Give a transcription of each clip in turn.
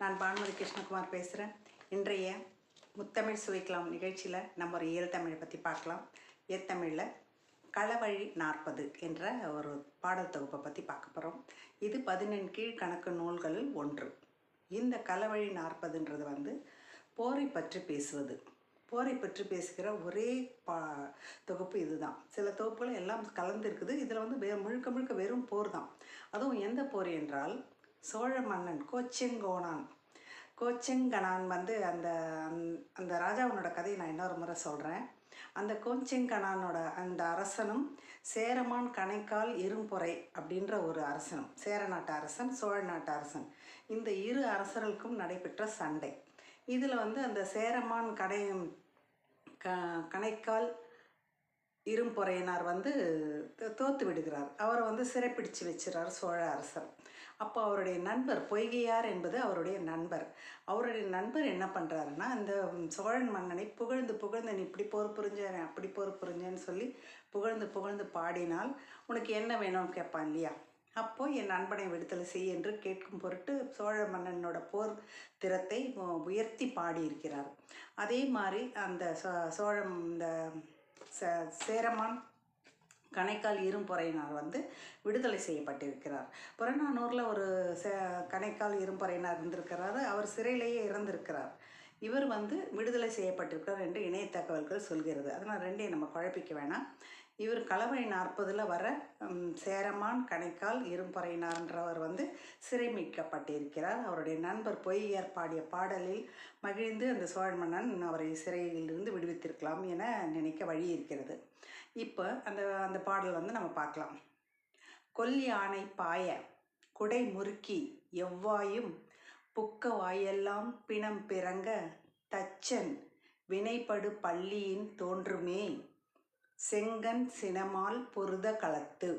நான் பானுமதி கிருஷ்ணகுமார் பேசுகிறேன் இன்றைய முத்தமிழ் சுவைக்கலாம் நிகழ்ச்சியில் நம்ம ஒரு இயல் தமிழை பற்றி பார்க்கலாம். இயற்தமிழில் களவழி நாற்பது என்ற ஒரு பாடல் தொகுப்பை பற்றி பார்க்க போகிறோம் இது பதினெண் கீழ் கணக்கு நூல்களில் ஒன்று. இந்த களவழி நாற்பதுன்றது வந்து போரை பற்றி பேசுவது. போரை பற்றி பேசுகிற ஒரே பா தொகுப்பு இதுதான். சில தொகுப்புகள் எல்லாம் கலந்துருக்குது இதில் வந்து வே முழுக்க முழுக்க வெறும் போர் தான். அதுவும் எந்த போர் என்றால் சோழ மன்னன் கோச்செங்கோனான். கோச்செங்கணான் வந்து அந்த அந்த- அந்த ராஜாவினோட கதையை நான் இன்னொரு முறை சொல்கிறேன் அந்த கோச்செங்கணானோட அந்த அரசனும் சேரமான் கணைக்கால் இரும்பொறை அப்படின்ற ஒரு அரசனும் சேர நாட்டு அரசன் சோழ நாட்டு அரசன். இந்த இரு அரசர்களுக்கும் நடைபெற்ற சண்டை. இதில் வந்து அந்த சேரமான் கடை க கணைக்கால் இரும்பொறையினார் வந்து தோ- தோத்து விடுகிறார். அவரை வந்து சிறைப்பிடிச்சு வச்சுறார் சோழ அரசர். அப்போ அவருடைய நண்பர் பொய்கையார் என்பது அவருடைய நண்பர். அவருடைய நண்பர் என்ன பண்ணுறாருன்னா அந்த சோழன் மன்னனை புகழ்ந்து புகழ்ந்து நீ இப்படி போர் புரிஞ்சேன் அப்படி போர் புரிஞ்சேன்னு சொல்லி புகழ்ந்து புகழ்ந்து பாடினால் உனக்கு என்ன வேணும்னு கேட்பான் இல்லையா? அப்போது என் நண்பனை விடுதலை செய் என்று கேட்கும் பொருட்டு சோழ மன்னனோட போர் திறத்தை உயர்த்தி பாடியிருக்கிறார். அதே மாதிரி அந்த சோ- சோழம் இந்த ச- சேரமான் கணைக்கால் இரும்பொறையினார் வந்து விடுதலை செய்யப்பட்டிருக்கிறார். புறநானூரில் ஒரு ச கணைக்கால் இரும்பொறையினார் இருந்திருக்கிறாரு. அவர் சிறையிலேயே இறந்திருக்கிறார். இவர் வந்து விடுதலை செய்யப்பட்டிருக்கிறார் என்று இணைய தகவல்கள் சொல்கிறது. அதனால் ரெண்டையும் நம்ம குழப்பிக்க வேணாம். இவர் களவழி நாற்பதில் வர சேரமான் கணைக்கால் இரும்பறையினார்ன்றவர் வந்து சிறை மீட்கப்பட்டிருக்கிறார் அவருடைய நண்பர் பொய் பாடிய பாடலில் மகிழ்ந்து அந்த சோழ மன்னன் அவரை சிறையிலிருந்து விடுவித்திருக்கலாம் என நினைக்க வழி இருக்கிறது. இப்போ அந்த அந்த பாடல் வந்து நம்ம பார்க்கலாம். கொல் யானை பாய குடை முறுக்கி எவ்வாயும் புக்க வாயெல்லாம் பிணம் பிறங்க தச்சன் வினைப்படு பள்ளியின் தோன்றுமே செங்கன் சினமால் பொருத களத்து.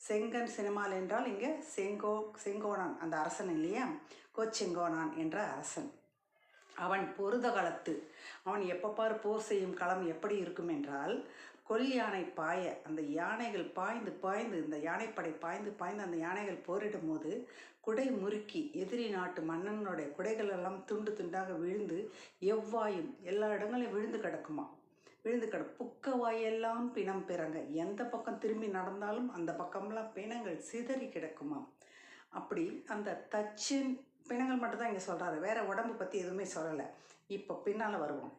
செங்கன் சினமால் என்றால் இங்கே செங்கோ செங்கோனான் அந்த அரசன் இல்லையா? கோச்செங்கோனான் என்ற அரசன். அவன் பொருத களத்து. அவன் எப்போ போர் செய்யும் களம் எப்படி இருக்கும் என்றால் கொல் யானை பாய அந்த யானைகள் பாய்ந்து பாய்ந்து இந்த யானைப்படை பாய்ந்து பாய்ந்து அந்த யானைகள் போரிடும் போது குடை முறுக்கி எதிரி நாட்டு மன்னனுடைய குடைகள் எல்லாம் துண்டு துண்டாக விழுந்து எவ்வாயும் எல்லா இடங்களையும் விழுந்து கிடக்குமா விழுந்து கிட புக்க வாயெல்லாம் பிணம் பிறங்க. எந்த பக்கம் திரும்பி நடந்தாலும் அந்த பக்கம்லாம் பிணங்கள் சிதறி கிடக்குமாம் அப்படி அந்த தச்சின் பிணங்கள் மட்டும்தான் இங்கே சொல்கிறாரு வேற உடம்பு பற்றி எதுவுமே சொல்லலை. இப்போ பின்னால் வருவோம்.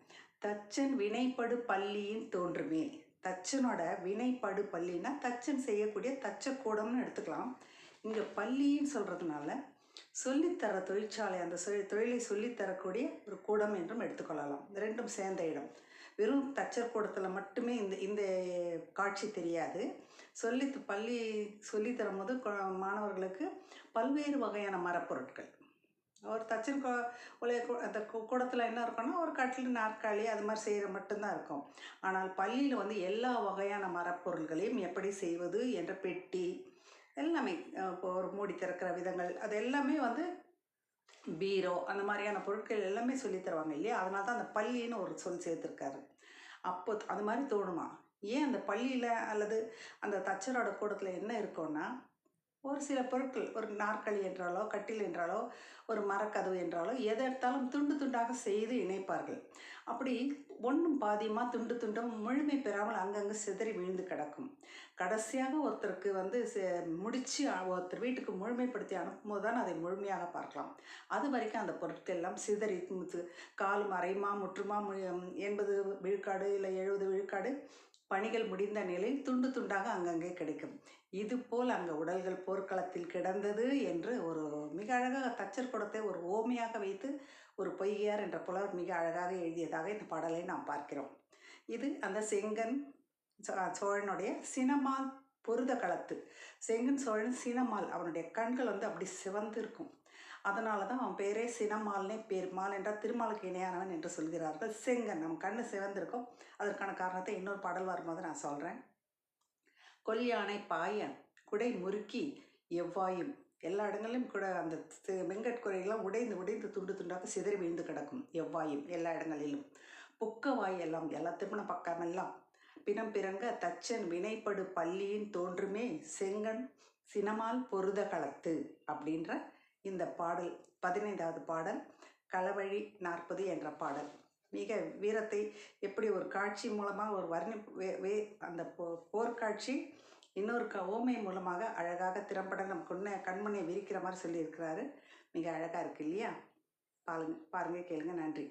தச்சன் வினைப்படு பள்ளியின் தோன்றுமே. தச்சனோட வினைப்படு பள்ளின்னா தச்சன் செய்யக்கூடிய தச்சக்கூடம்னு எடுத்துக்கலாம். இங்கே பள்ளின்னு சொல்கிறதுனால சொல்லித்தர தொழிற்சாலை அந்த தொழிலை சொல்லித்தரக்கூடிய ஒரு கூடம் என்றும் எடுத்துக்கொள்ளலாம். ரெண்டும் சேர்ந்த இடம். வெறும் தச்சர் கூடத்தில் மட்டுமே இந்த இந்த காட்சி தெரியாது. சொல்லி பள்ளி சொல்லித்தரும் போது மாணவர்களுக்கு பல்வேறு வகையான மரப்பொருட்கள். ஒரு தச்சர் கொ உலைய அந்த கூடத்தில் என்ன இருக்கும்னா ஒரு கட்டில் நாற்காலி அது மாதிரி செய்கிற மட்டும்தான் இருக்கும். ஆனால் பள்ளியில் வந்து எல்லா வகையான மரப்பொருள்களையும் எப்படி செய்வது என்ற பெட்டி எல்லாமே இப்போ ஒரு மூடி திறக்கிற விதங்கள் அது எல்லாமே வந்து பீரோ அந்த மாதிரியான பொருட்கள் எல்லாமே சொல்லித் தருவாங்க இல்லையா? அதனால தான் அந்த பள்ளின்னு ஒரு சொல் சேர்த்துருக்காரு. அப்போ அது மாதிரி தோணுமா? ஏன் அந்த பள்ளியில் அல்லது அந்த தச்சரோட கூடத்தில் என்ன இருக்கும்னா ஒரு சில பொருட்கள் ஒரு நாற்காலி என்றாலோ கட்டில் என்றாலோ ஒரு மரக்கதவு என்றாலோ எதை எடுத்தாலும் துண்டு துண்டாக செய்து இணைப்பார்கள். அப்படி ஒன்றும் பாதியமாக துண்டு துண்டும் முழுமை பெறாமல் அங்கங்கே சிதறி விழுந்து கிடக்கும். கடைசியாக ஒருத்தருக்கு வந்து முடித்து ஒருத்தர் வீட்டுக்கு முழுமைப்படுத்தி அனுப்பும்போது தான் அதை முழுமையாக பார்க்கலாம். அது வரைக்கும் அந்த பொருட்கள் எல்லாம் சிதறி கால் காலும் அரைமா முற்றுமா எண்பது விழுக்காடு இல்லை எழுபது விழுக்காடு பணிகள் முடிந்த நிலையில் துண்டு துண்டாக அங்கங்கே கிடைக்கும். இது போல் அங்கே உடல்கள் போர்க்களத்தில் கிடந்தது என்று ஒரு மிக அழகாக தச்சர் குடத்தை ஒரு ஓமையாக வைத்து ஒரு பொய்யார் என்ற புலவர் மிக அழகாக எழுதியதாக இந்த பாடலை நாம் பார்க்கிறோம். இது அந்த செங்கன் சோழனுடைய சினமால் பொருத களத்து. செங்கன் சோழன் சினமால் அவனுடைய கண்கள் வந்து அப்படி சிவந்திருக்கும். அதனால தான் அவன் பேரே சினமால்னே பேர் மால் என்றால் திருமாலுக்கு இணையானவன் என்று சொல்கிறார்கள். செங்கன் நம்ம கண்ணு சிவந்திருக்கும். அதற்கான காரணத்தை இன்னொரு பாடல் வரும்போது நான் சொல்கிறேன் கொல்யானை பாய குடை முறுக்கி எவ்வாயும் எல்லா இடங்களிலும் கூட அந்த சி- வெங்கட்குறையெல்லாம் உடைந்து உடைந்து துண்டு துண்டாக சிதறி விழுந்து கிடக்கும். எவ்வாயும் எல்லா இடங்களிலும். புக்க வாயெல்லாம் எல்லா திருமண பக்கமெல்லாம் பிணம் பிறங்க தச்சன் வினைப்படு பள்ளியின் தோன்றுமே செங்கன் சினமால் பொருத களத்து அப்படின்ற இந்த பாடல் பதினைந்தாவது பாடல் களவழி நாற்பது என்ற பாடல். மிக வீரத்தை எப்படி ஒரு காட்சி மூலமாக ஒரு வர்ணி வே வே அந்த போ போர்க்காட்சி இன்னொரு க ஓமை மூலமாக அழகாக திறம்பட நம் கொன்ன கண்மணியை விரிக்கிற மாதிரி சொல்லியிருக்கிறாரு. மிக அழகாக இருக்கு இல்லையா? பாருங்க பாருங்க கேளுங்க நன்றி.